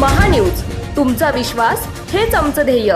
महान्यूज. तुमचा विश्वास हेच आमचं ध्येय.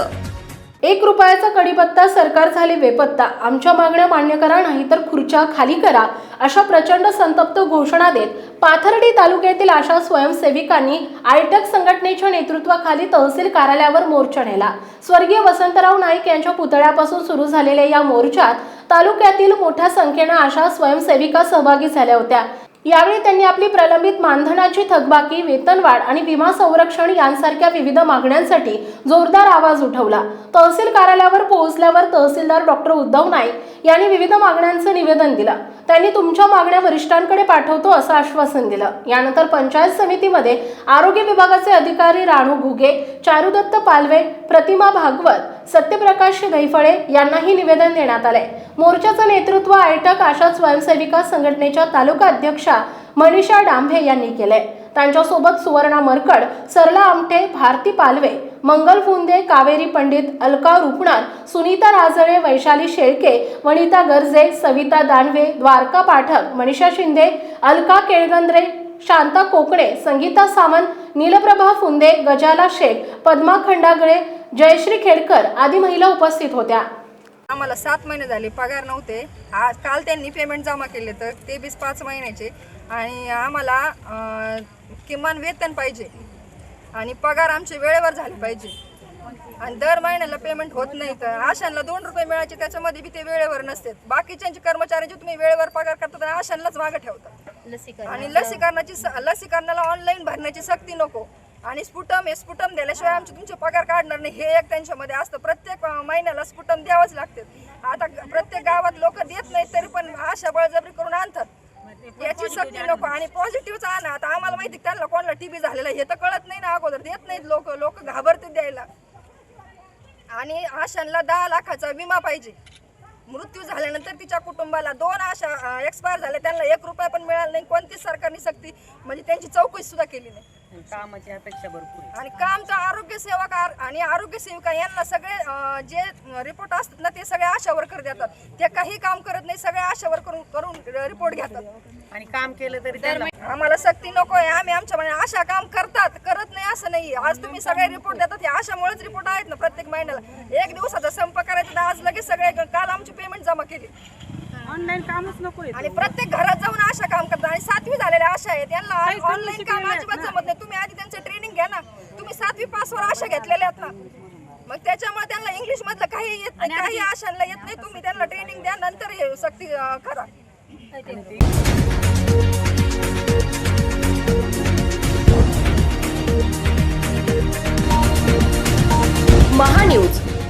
एक रुपयाचा कडीपत्ता सरकार झाले बेपत्ता. आमच्या मागण्या मान्य करा नाही तर खुर्च्या खाली करा अशा प्रचंड संतप्त घोषणा देत पाथर्डी तालुक्यातील आशा स्वयंसेविकांनी आयटक संघटनेच्या नेतृत्वाखाली तहसील कार्यालयावर मोर्चा नेला. स्वर्गीय वसंतराव नाईक यांच्या पुतळ्यापासून सुरू झालेल्या या मोर्चात तालुक्यातील मोठ्या संख्येनं आशा स्वयंसेविका सहभागी झाल्या होत्या. यावेळी त्यांनी आपली प्रलंबित मानधनाची थकबाकी वेतनवाढ आणि विमा संरक्षण यांसारख्या विविध मागण्यांसाठी जोरदार आवाज उठवला. तहसील कार्यालयावर पोहोचल्यावर तहसीलदार डॉक्टर उद्धव नाईक यांनी विविध मागण्यांचं निवेदन दिलं. त्यांनी तुमच्या मागण्या वरिष्ठांकडे पाठवतो असं आश्वासन दिलं. यानंतर पंचायत समितीमध्ये आरोग्य विभागाचे अधिकारी राणू घुगे चारुदत्त पालवे प्रतिमा भागवत सत्यप्रकाश दैफळे यांनाही निवेदन देण्यात आले मोर्चाचं नेतृत्व आयटक आशा स्वयंसेविका संघटनेच्या तालुका अध्यक्षा मनीषा डांभे यांनी केले त्यांच्यासोबत सुवर्णा मरकड सरला आमटे भारती पालवे मंगल फुंदे कावेरी पंडित अलका रुपणार सुनीता राजळे वैशाली शेळके वनिता गर्जे सविता दानवे द्वारका पाठक मनीषा शिंदे अलका केळगंद्रे शांता कोकणे संगीता सावंत नीलप्रभा फुंदे गजाला शेख पद्मा खंडागळे जयश्री खेडकर आदी महिला उपस्थित होत्या. आम्हाला सात महिने झाले पगार नव्हते. आज काल त्यांनी पेमेंट जमा केले तर ते बीस पाच महिन्याचे. आणि आम्हाला अं, किमान वेतन पाहिजे. आणि पगार आमचे वेळेवर झाले पाहिजे. आणि दर महिन्याला पेमेंट होत नाही तर आशांना दोन रुपये मिळायचे त्याच्यामध्ये बी ते वेळेवर नसतात. बाकीच्यांचे कर्मचाऱ्यांचे तुम्ही वेळेवर पगार करता तर आशांनाच मागं ठेवता. आणि लसीकरणाची स- लसीकरणाला ऑनलाईन भरण्याची सक्ती नको. आणि स्फुटम हे स्फुटम दिल्याशिवाय आमचे तुमचे पगार काढणार नाही. हे एक त्यांच्यामध्ये असतं. प्रत्येक महिन्याला स्फुटम द्यावंच लागते. आता प्रत्येक गावात लोक देत नाहीत तरी पण आशा बळजबरी करून आणतात. याची सक्ती नको. आणि पॉझिटिव्हच आणा. आता आम्हाला माहिती त्यांना कोणाला टीबी झालेला आहे? हे तर कळत नाही ना अगोदर. देत नाहीत लोक. लोक घाबरते द्यायला. आणि आशांना दहा लाखाचा विमा पाहिजे. मृत्यू झाल्यानंतर तिच्या कुटुंबाला दोन आशा एक्सपायर झाले त्यांना एक रुपया पण मिळाला नाही. कोणतीच सरकारने सक्ती म्हणजे त्यांची चौकशी सुद्धा केली नाही. कामाची अपेक्षा भरपूर. आणि काम तर आरोग्य सेवक आणि आरोग्य सेविका यांना सगळे जे रिपोर्ट असतात ना ते सगळे आशा वर्कर देतात. ते काही काम करत नाही सगळे आशा वर्कर करून रिपोर्ट घेतात. आणि काम केलं तरी आम्हाला सक्ती नको आहे. आम्ही आमच्या मनाने आशा काम करतात करत नाही असं नाही. आज तुम्ही सगळे रिपोर्ट देतात हे आशामुळेच रिपोर्ट आहेत ना प्रत्येक महिन्याला. एक दिवसाचा संप करायचा तर आज लगेच सगळे काल आमची पेमेंट जमा केली. ऑनलाईन कामच नको आणि प्रत्येक घरात जाऊन आशा काम करतात. आणि सातवी झालेल्या आशा आहेत. यांना ऑनलाईन काम अजिबात जमत नाही. तुम्ही आधी त्यांचं ट्रेनिंग घ्या ना. तुम्ही सातवी पासवर आशा घेतलेल्या आहेत ना. मग त्याच्यामुळे त्यांना इंग्लिश मधलं काही येत नाही. काही आशांना येत नाही. तुम्ही त्यांना ट्रेनिंग द्या. नंतर हे सक्ती करा.